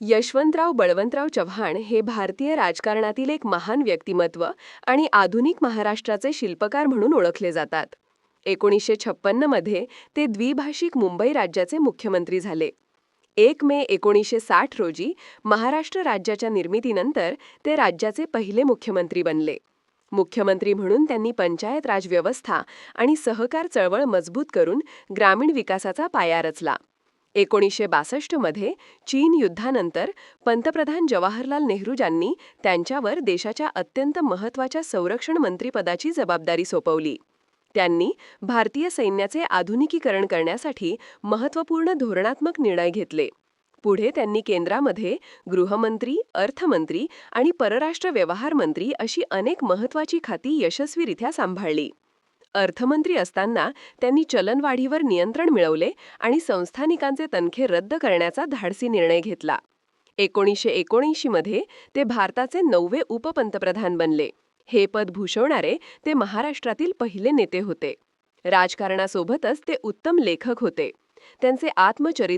यशवंतराव बळवंतराव चव्हाण हे भारतीय राजकारणातील एक महान व्यक्तिमत्व आणि आधुनिक महाराष्ट्राचे शिल्पकार म्हणून ओळखले जातात. एकोणीसशे छप्पन्नमध्ये ते द्विभाषिक मुंबई राज्याचे मुख्यमंत्री झाले. एक मे एकोणीसशे साठ रोजी महाराष्ट्र राज्याच्या निर्मितीनंतर ते राज्याचे पहिले मुख्यमंत्री बनले. मुख्यमंत्री म्हणून त्यांनी पंचायत राज व्यवस्था आणि सहकार चळवळ मजबूत करून ग्रामीण विकासाचा पाया रचला. एकोणीसशे बासष्टमध्ये चीन युद्धानंतर पंतप्रधान जवाहरलाल नेहरूजांनी त्यांच्यावर देशाच्या अत्यंत महत्त्वाच्या संरक्षण मंत्रिपदाची जबाबदारी सोपवली. त्यांनी भारतीय सैन्याचे आधुनिकीकरण करण्यासाठी महत्त्वपूर्ण धोरणात्मक निर्णय घेतले. पुढे त्यांनी केंद्रामध्ये गृहमंत्री अर्थमंत्री आणि परराष्ट्र व्यवहार मंत्री अशी अनेक महत्त्वाची खाती यशस्वीरित्या सांभाळली. अर्थमंत्री असताना त्यांनी चलनवाढीवर नियंत्रण मिळवले आणि संस्थानिकांचे तनखे रद्द करण्याचा धाडसी निर्णय घेतला. एकोणीसशे एकोणऐंशीमध्ये ते भारताचे नववे उपपंतप्रधान बनले. हे पद भूषवणारे ते महाराष्ट्रातील पहिले नेते होते. राजकारणासोबतच ते उत्तम लेखक होते. त्यांचे आत्मचरित्र